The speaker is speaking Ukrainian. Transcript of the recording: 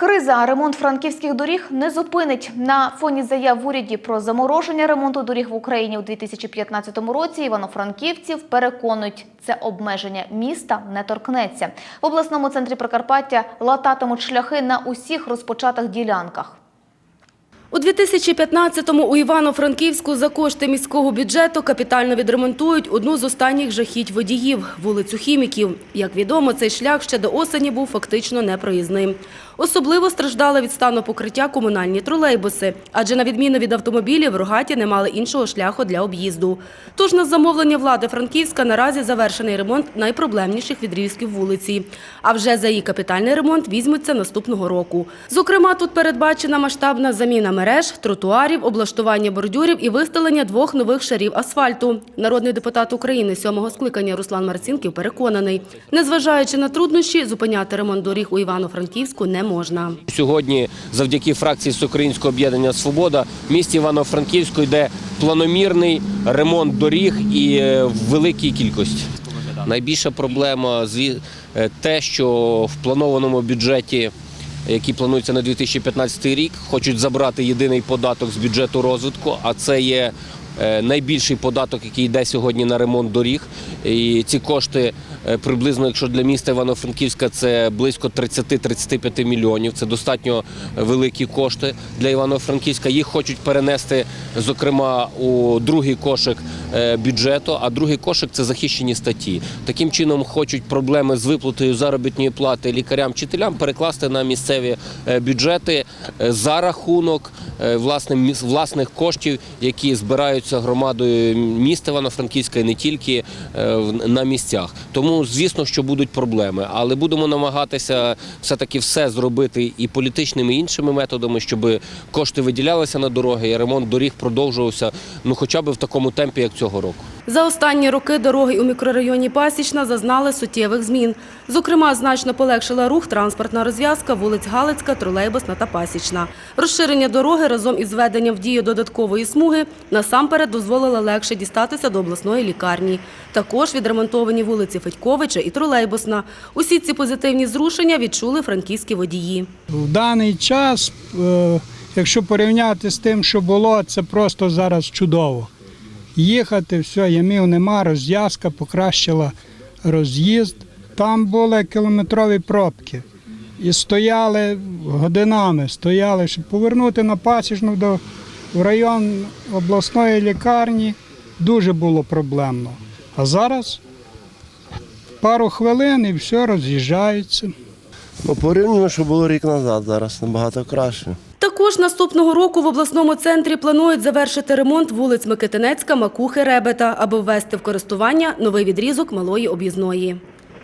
Криза ремонт франківських доріг не зупинить. На фоні заяв в уряді про замороження ремонту доріг в Україні у 2015 році івано-франківців переконують, це обмеження міста не торкнеться. В обласному центрі Прикарпаття лататимуть шляхи на усіх розпочатих ділянках. У 2015-му у Івано-Франківську за кошти міського бюджету капітально відремонтують одну з останніх жахіть водіїв – вулицю Хіміків. Як відомо, цей шлях ще до осені був фактично непроїзним. Особливо страждали від стану покриття комунальні тролейбуси, адже на відміну від автомобілів, рогаті не мали іншого шляху для об'їзду. Тож на замовлення влади Франківська наразі завершений ремонт найпроблемніших відрізків вулиці. А вже за її капітальний ремонт візьмуться наступного року. Зокрема, тут передбачена масштабна заміна мереж, тротуарів, облаштування бордюрів і виставлення двох нових шарів асфальту. Народний депутат України сьомого скликання Руслан Марцінків переконаний, незважаючи на труднощі, зупиняти ремонт доріг у Івано-Франківську не можна. Сьогодні, завдяки фракції Всеукраїнського об'єднання Свобода, в місті Івано-Франківську йде планомірний ремонт доріг і е, в великій кількості. Найбільша проблема е, те, що в планованому бюджеті, який планується на 2015 рік, хочуть забрати єдиний податок з бюджету розвитку, а це є найбільший податок, який йде сьогодні на ремонт доріг. І ці кошти е, приблизно, якщо для міста Івано-Франківська, це близько 30-35 мільйонів. Це достатньо великі кошти для Івано-Франківська. Їх хочуть перенести, зокрема, у другий кошик е, бюджету, а другий кошик це захищені статті. Таким чином хочуть проблеми з виплатою заробітної плати лікарям, вчителям перекласти на місцеві е, бюджети е, за рахунок е, власних коштів, які збираються громадою міста Івано-Франківська і не тільки е, на місцях. Тому звісно, що будуть проблеми, але будемо намагатися все-таки все зробити і політичними і іншими методами, щоб кошти виділялися на дороги, і ремонт доріг продовжувався ну хоча б в такому темпі, як цього року. За останні роки дороги у мікрорайоні Пасічна зазнали суттєвих змін. Зокрема, значно полегшила рух транспортна розв'язка вулиць Галицька, Тролейбусна та Пасічна. Розширення дороги разом із введенням в дію додаткової смуги насамперед дозволило легше дістатися до обласної лікарні. Також відремонтовані вулиці Федьковича і Тролейбусна. Усі ці позитивні зрушення відчули франківські водії. В даний час, е, якщо порівняти з тим, що було, це просто зараз чудово. Їхати, все, ямів нема, розв'язка покращила роз'їзд. Там були кілометрові пробки. І стояли годинами, стояли, щоб повернути на пасічну до в район обласної лікарні дуже було проблемно. А зараз пару хвилин і все роз'їжджаються. Ну, порівняно, що було рік назад, зараз набагато краще. Також наступного року в обласному центрі планують завершити ремонт вулиць Микитинецька, Макухи, Ребета, аби ввести в користування новий відрізок малої об'їзної.